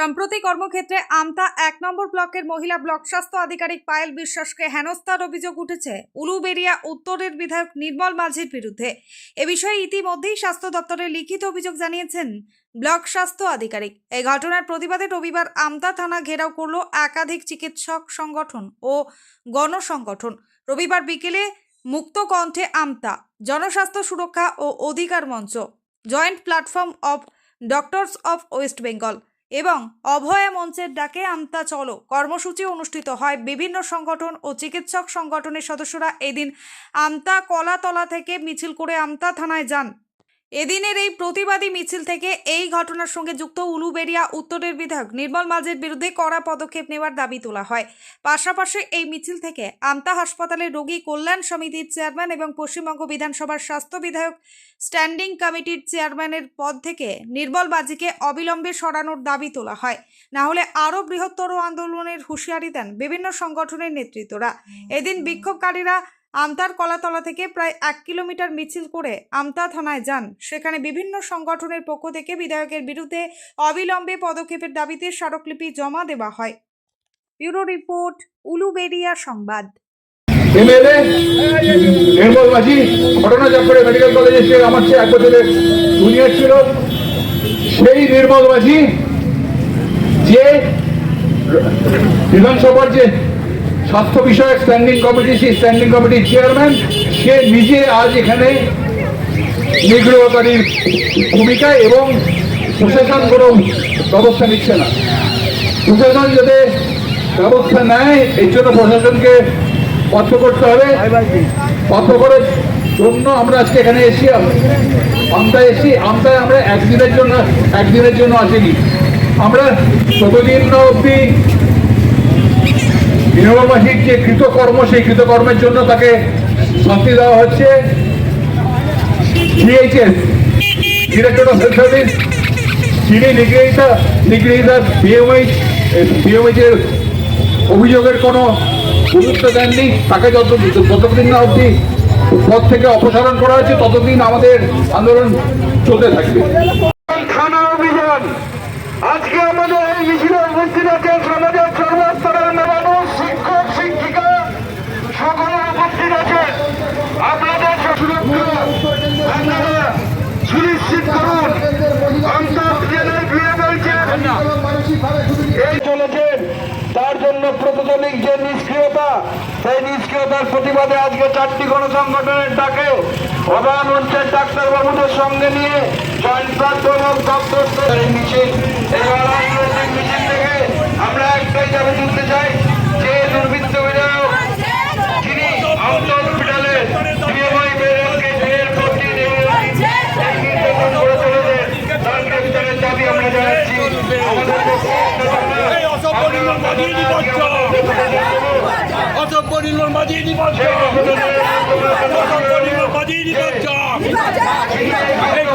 সম্প্রতি কর্মক্ষেত্রে আমতা এক নম্বর ব্লকের মহিলা ব্লক স্বাস্থ্য আধিকারিক পায়েল বিশ্বাসকে হেনস্থার অভিযোগ উঠেছে। উলুবেরিয়া উত্তরের বিধায়ক নির্মল মাঝির বিরুদ্ধে। এ বিষয়ে ইতিমধ্যেই স্বাস্থ্য দপ্তরে লিখিত অভিযোগ জানিয়েছেন ব্লক স্বাস্থ্য আধিকারিক। এই ঘটনার প্রতিবাদে রবিবার আমতা থানা ঘেরাও করল একাধিক চিকিৎসক সংগঠন ও গণসংগঠন। রবিবার বিকেলে মুক্ত কণ্ঠে আমতা, জনস্বাস্থ্য সুরক্ষা ও অধিকার মঞ্চ, joint platform of doctors of West Bengal এবং অভয়া মঞ্চের ডাকে আমতা চলো। কর্মসূচি অনুষ্ঠিত হয়। বিভিন্ন সংগঠন ও চিকিৎসক সংগঠনের সদস্যরা এদিন আমতা কলাতলা থেকে মিছিল করে আমতা থানায় যান। এদিনের এই প্রতিবাদী মিছিল থেকে এই ঘটনার সঙ্গে যুক্ত উলুবেরিয়া উত্তরের বিধায়ক নির্মল মাঝের বিরুদ্ধে কড়া পদক্ষেপ নেওয়ার দাবি তোলা হয়। পাশাপাশি এই মিছিল থেকে আমতা হাসপাতালের রোগী কল্যাণ সমিতির চেয়ারম্যান এবং পশ্চিমবঙ্গ বিধানসভার স্বাস্থ্য বিধায়ক স্ট্যান্ডিং কমিটির চেয়ারম্যানের পদ থেকে নির্মল বাজিকে অবিলম্বে সরানোর দাবি তোলা হয়। না হলে আরও বৃহত্তর আন্দোলনের হুঁশিয়ারি দেন বিভিন্ন সংগঠনের নেতৃত্বরা। এদিন বিক্ষোভকারীরা আমতার কলাতলা থেকে প্রায় এক কিলোমিটার মিছিল করে আমতা থানায় যান। সেখানে বিভিন্ন সংগঠনের পক্ষ থেকে বিধায়কের বিরুদ্ধে অবিলম্বে পদক্ষেপের দাবিতে স্মারকলিপি জমা দেওয়া হয়। ব্যুরো রিপোর্ট উলুবেরিয়া সংবাদ। এমএলএ ঘটনা মেডিকেল কলেজে সে আমার চেয়ে এক বছরের জুনিয়র ছিল। সেই নির্মল মাঝি যে বিধানসভার যে স্বাস্থ্য বিষয়ক স্ট্যান্ডিং কমিটি সেই স্ট্যান্ডিং কমিটির চেয়ারম্যান সে নিজে আজ এখানে নিগ্রহকারীর ভূমিকা এবং প্রশাসন কোনো ব্যবস্থা নিচ্ছে না। প্রশাসন যাতে ব্যবস্থা নেয়, এর জন্য প্রশাসনকে পত্র করতে হবে। পত্র করার জন্য আমরা আজকে এখানে এসি আমতায় এসি আমতায় আমরা একদিনের জন্য একদিনের জন্য আসিনি। আমরা ততদিন না অব্দি বিনোবাসীর যে কৃতকর্ম, সেই কৃতকর্মের জন্য তাকে শাস্তি দেওয়া হচ্ছে। অভিযোগের কোনো গুরুত্ব দেননি। তাকে যত যতদিন না অবধি পদ থেকে অপসারণ করা হয়েছে, ততদিন আমাদের আন্দোলন চলতে থাকবে। প্রশাসনিক যে নিষ্ক্রিয়তা, সেই নিষ্ক্রিয়তার প্রতিবাদে আজকে চারটি গণসংগঠনের ডাকে মঞ্চের ডাক্তারবাবুদের সঙ্গে নিয়ে জয়েন্ট প্ল্যাটফর্ম অফ মিছিল। এই মিছিল থেকে আমরা একটাই দাবি তুলতে চাই, যে দুর্বৃত্ত বিধায়ক, যিনি আহত হসপিটালে বিএমআই বেরোকে জেল ভর্তি করে চলেছেন, তার আমরা জানাচ্ছি। আমাদের নির্মল মাঝিয়ে দি বাচ্চা অসভ্য নির্মল মাঝিয়ে দি বাচ্চা অসভ্য নির্মল মাঝিয়ে দি বাচ্চা এই